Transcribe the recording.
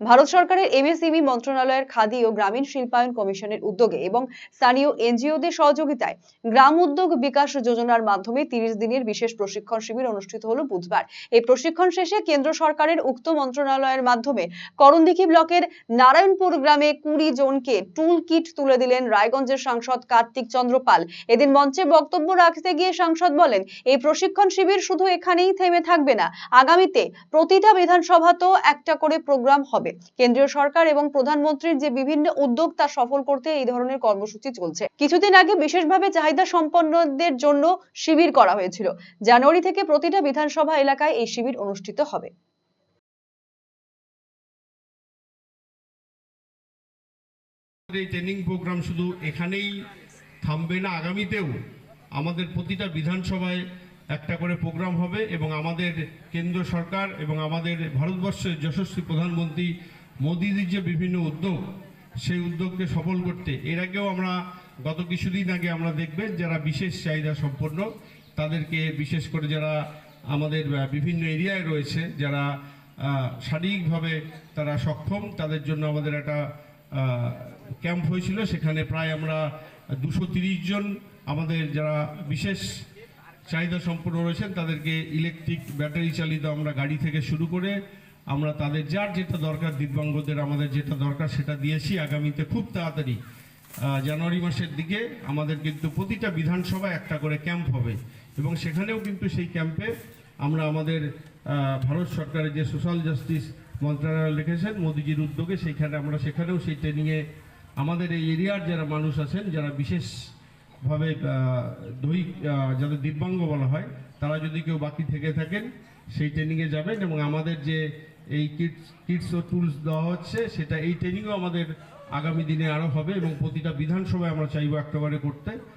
ভারত সরকারের এমএসএমই মন্ত্রণালয়ের খাদি ও গ্রামীণ শিল্পায়ন কমিশনের উদ্যোগে এবং স্থানীয় এনজিওদের সহযোগিতায় গ্রাম উদ্যোগ বিকাশ যোজনার মাধ্যমে তিরিশ দিনের বিশেষ প্রশিক্ষণ শিবির অনুষ্ঠিত হলো বুধবার। এই প্রশিক্ষণ শেষে কেন্দ্র সরকারের উক্ত মন্ত্রণালয়ের মাধ্যমে করণদিঘি ব্লকের নারায়ণপুর গ্রামে কুড়ি জনকে টুল কিট তুলে দিলেন রায়গঞ্জের সাংসদ কার্তিক চন্দ্র পাল। এদিন মঞ্চে বক্তব্য রাখতে গিয়ে সাংসদ বলেন, এই প্রশিক্ষণ শিবির শুধু এখানেই থেমে থাকবে না। আগামীতে প্রতিটা বিধানসভাতেও একটা করে প্রোগ্রাম হবে। কেন্দ্রীয় সরকার এবং প্রধানমন্ত্রীর যে বিভিন্ন উদ্যোগ তা সফল করতে এই ধরনের কর্মসূচি চলছে। কিছুদিন আগে বিশেষভাবে চাহিদা সম্পন্নদের জন্য শিবির করা হয়েছিল। জানুয়ারি থেকে প্রতিটা বিধানসভা এলাকায় এই শিবির অনুষ্ঠিত হবে। এই ট্রেনিং প্রোগ্রাম শুধু এখানেই থামবে না, আগামীতেও আমাদের প্রতিটা বিধানসভায় একটা করে প্রোগ্রাম হবে এবং আমাদের কেন্দ্র সরকার এবং আমাদের ভারতবর্ষের যশস্বী প্রধানমন্ত্রী মোদীজির যে বিভিন্ন উদ্যোগ, সেই উদ্যোগকে সফল করতে। এর আগেও আমরা গত কিছুদিন আগে আমরা দেখবেন যারা বিশেষ চাহিদা সম্পন্ন, তাদেরকে বিশেষ করে যারা আমাদের বিভিন্ন এরিয়ায় রয়েছে, যারা শারীরিকভাবে তারা সক্ষম, তাদের জন্য আমাদের একটা ক্যাম্প হয়েছিল। সেখানে প্রায় আমরা দুশো জন আমাদের যারা বিশেষ চাহিদা সম্পন্ন রয়েছেন, তাদেরকে ইলেকট্রিক ব্যাটারি চালিত আমরা গাড়ি থেকে শুরু করে আমরা তাদের যার যেটা দরকার, দিব্যাঙ্গদের আমাদের যেটা দরকার সেটা দিয়েছি আগামীতে খুব তাড়াতাড়ি। জানুয়ারি মাসের দিকে আমাদের কিন্তু প্রতিটা বিধানসভায় একটা করে ক্যাম্প হবে এবং সেখানেও কিন্তু সেই ক্যাম্পে আমরা আমাদের ভারত সরকারের যে সোশ্যাল জাস্টিস মন্ত্রণালয় লিখেছেন, মোদিজির উদ্যোগে সেইখানে আমরা সেখানেও সেই ট্রেনিংয়ে আমাদের এই এরিয়ার যারা মানুষ আছেন, যারা বিশেষভাবে আহ, দৈহিক যাদের দিব্যাঙ্গ বলা হয় তারা যদি কেউ বাকি থেকে থাকেন সেই ট্রেনিংয়ে যাবেন এবং আমাদের যে এই কিটস কিটস ও টুলস দেওয়া হচ্ছে সেটা এই ট্রেনিংও আমাদের আগামী দিনে আরও হবে এবং প্রতিটা বিধানসভায় আমরা চাইব একেবারে করতে।